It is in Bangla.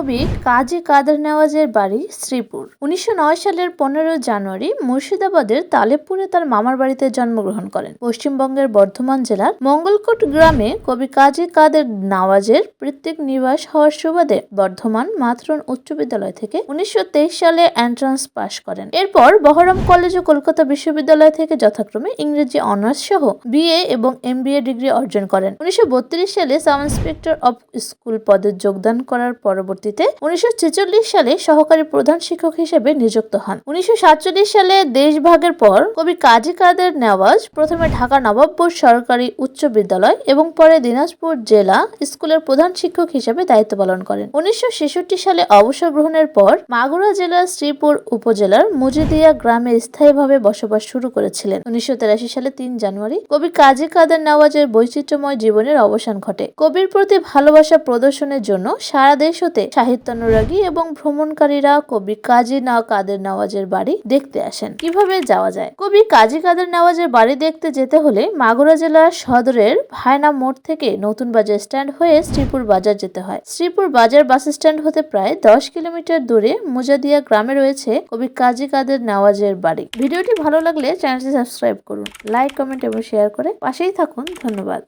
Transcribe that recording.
কবি কাজী কাদের নেওয়াজের বাড়ি শ্রীপুর। উনিশশো নয় সালের পনেরো জানুয়ারি মুর্শিদাবাদের তালেবপুরে তার মামার বাড়িতে জন্মগ্রহণ করেন। পশ্চিমবঙ্গের বর্ধমান জেলার মঙ্গলকোট গ্রামে কবি কাজী কাদের নওয়াজের পৃথক নিবাস হওয়ার সুবাদে বর্ধমান মাতরণ উচ্চ বিদ্যালয় থেকে উনিশশো তেইশ সালে এন্ট্রান্স পাশ করেন। এরপর বহরম কলেজ ও কলকাতা বিশ্ববিদ্যালয় থেকে যথাক্রমে ইংরেজি অনার্স সহ বিএ এবং এমবিএ ডিগ্রি অর্জন করেন। উনিশশো বত্রিশ সালে সাব ইন্সপেক্টর অব স্কুল পদে যোগদান করার পরবর্তীতে উনিশশো সালে সহকারী প্রধান শিক্ষক হিসেবে নিযুক্ত হন। উনিশশো সালে দেশভাগের পর কবি কাজী কাদের নেওয়াজ, প্রথমে ঢাকা নবাবপুর সরকারি উচ্চ বিদ্যালয় এবং পরে দিনাজপুর জেলা স্কুলের প্রধান শিক্ষক হিসেবে দায়িত্ব পালন করেন। উনিশশো সালে অবসর গ্রহণের পর মাগুরা জেলার শ্রীপুর উপজেলার মুজিদিয়া গ্রামে স্থায়ীভাবে বসবাস শুরু করেছিলেন। উনিশশো সালে তিন জানুয়ারি কবি কাজী কাদের নওয়াজের বৈচিত্র্যময় জীবনের অবসান ঘটে। কবির প্রতি ভালোবাসা প্রদর্শনের জন্য সারা দেশ হতে সাহিত্যানুরাগী এবং ভ্রমণকারীরা কবি কাজী না কাদের নওয়াজের বাড়ি দেখতে আসেন। কীভাবে যাওয়া যায়? কবি কাজী কাদের নওয়াজের বাড়ি দেখতে যেতে হলে মাগুরা জেলার সদরের ভায়না মোড় থেকে নতুন বাজার স্ট্যান্ড হয়ে শ্রীপুর বাজার যেতে হয়। শ্রীপুর বাজার বাস স্ট্যান্ড হতে প্রায় দশ কিলোমিটার দূরে মুজাদিয়া গ্রামে রয়েছে কবি কাজী কাদের নওয়াজের বাড়ি। ভিডিওটি ভালো লাগলে চ্যানেলটি সাবস্ক্রাইব করুন, লাইক, কমেন্ট এবং শেয়ার করে পাশেই থাকুন। ধন্যবাদ।